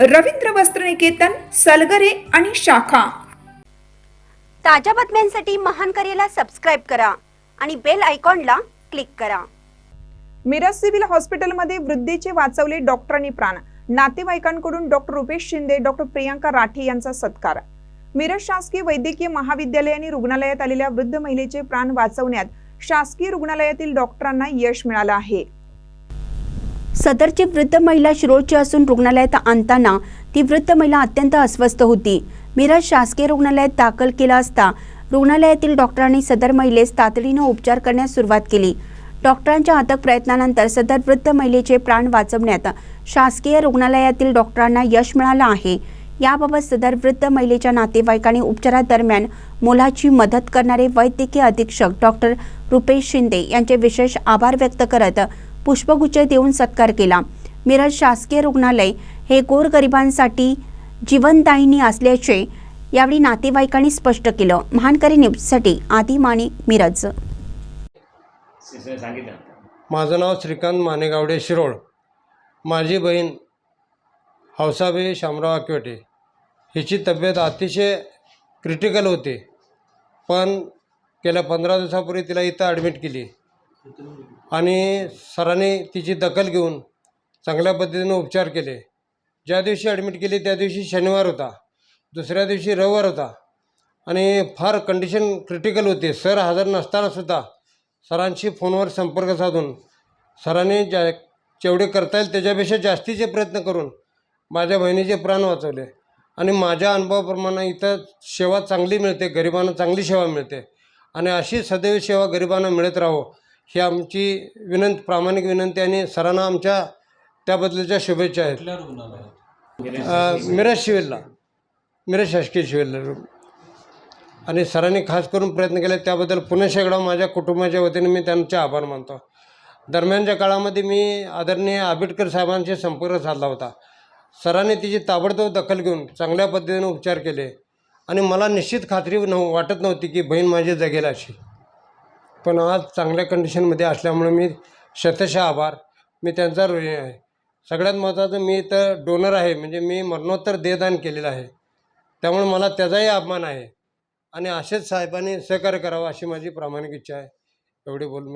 रवींद्र वस्त्रनिकेतन सलगरे आणि शाखा. ताज्या बातम्यांसाठी महान करेला सबस्क्राईब करा आणि बेल आयकॉनला क्लिक करा. मिरज सिव्हिल हॉस्पिटलमध्ये वृद्धीचे वाचवले डॉक्टरांनी प्राण. नातेवाईकांकडून डॉक्टर रुपेश शिंदे डॉक्टर प्रियांका राठी यांचा सत्कार. मिरज शासकीय वैद्यकीय महाविद्यालय आणि रुग्णालयात आलेल्या वृद्ध महिलेचे प्राण वाचवण्यात शासकीय रुग्णालयातील डॉक्टरांना यश मिळालं आहे. सदरची वृद्ध महिला शिरोळची असून रुग्णालयात आणताना ती वृद्ध महिला अत्यंत अस्वस्थ होती. मिरज शासकीय रुग्णालयात दाखल केला असता रुग्णालयातील डॉक्टरांनी सदर महिलेस तातडीनं उपचार करण्यास सुरुवात केली. डॉक्टरांच्या अथक प्रयत्नानंतर सदर वृद्ध महिलेचे प्राण वाचवण्यात शासकीय रुग्णालयातील डॉक्टरांना यश मिळालं आहे. याबाबत सदर वृद्ध महिलेच्या नातेवाईकांनी उपचारादरम्यान मुलाची मदत करणारे वैद्यकीय अधीक्षक डॉक्टर रुपेश शिंदे यांचे विशेष आभार व्यक्त करत पुष्पगुच्छ देऊन सत्कार केला. मिरज शासकीय रुग्णालय हे गोरगरिबांसाठी जीवनदायिनी असल्याचे यावेळी नातेवाईकांनी स्पष्ट केलं. महानकरी न्यूजसाठी आदी माने मिरज. माझं नाव श्रीकांत मानेगावडे शिरोळ. माझी बहीण हौसाबाई शामराव आकवेटे. हिची तब्येत अतिशय क्रिटिकल होती. पण गेल्या पंधरा दिवसापूर्वी तिला इथं ॲडमिट केली. आणि सरांनी तिची दखल घेऊन चांगल्या पद्धतीनं उपचार केले. ज्या दिवशी ॲडमिट केली त्या दिवशी शनिवार होता. दुसऱ्या दिवशी रविवार होता. आणि फार कंडिशन क्रिटिकल होती. सर हजर नसतानासुद्धा सरांशी फोनवर संपर्क साधून सरांनी ज्या जेवढे करता येईल त्याच्यापेक्षा जास्तीचे प्रयत्न करून माझ्या बहिणीचे प्राण वाचवले. आणि माझ्या अनुभवाप्रमाणे इथं सेवा चांगली मिळते गरिबांना चांगली सेवा मिळते. आणि अशी सदैव सेवा गरिबांना मिळत राहो. ही आमची विनंती प्रामाणिक विनंती आणि सरांना आमच्या त्याबद्दलच्या शुभेच्छा आहेत. अ, मिरज शिवेलला मिरज शासकीय शिवेलला आणि सरांनी खास करून प्रयत्न केले त्याबद्दल पुणे शेगडाव माझ्या कुटुंबाच्या वतीने मी त्यांचे आभार मानतो. दरम्यानच्या काळामध्ये मी आदरणीय आंबेडकर साहेबांशी संपर्क साधला होता. सरांनी तिची ताबडतोब दखल घेऊन चांगल्या पद्धतीने उपचार केले. आणि मला निश्चित खात्री नव वाटत नव्हती की बहीण माझी जगेल अशी. पण आज चांगल्या कंडिशनमध्ये असल्यामुळे मी शतशः आभार. मी त्यांचा ऋणी आहे सगळ्यात महत्त्वाचं मी तर डोनर आहे. म्हणजे मी मरणोत्तर देहदान केलेलं आहे. त्यामुळे मला त्याचाही अभिमान आहे. आणि असेच साहेबांनी सहकार्य करावं अशी माझी प्रामाणिक इच्छा आहे. एवढी बोलून मी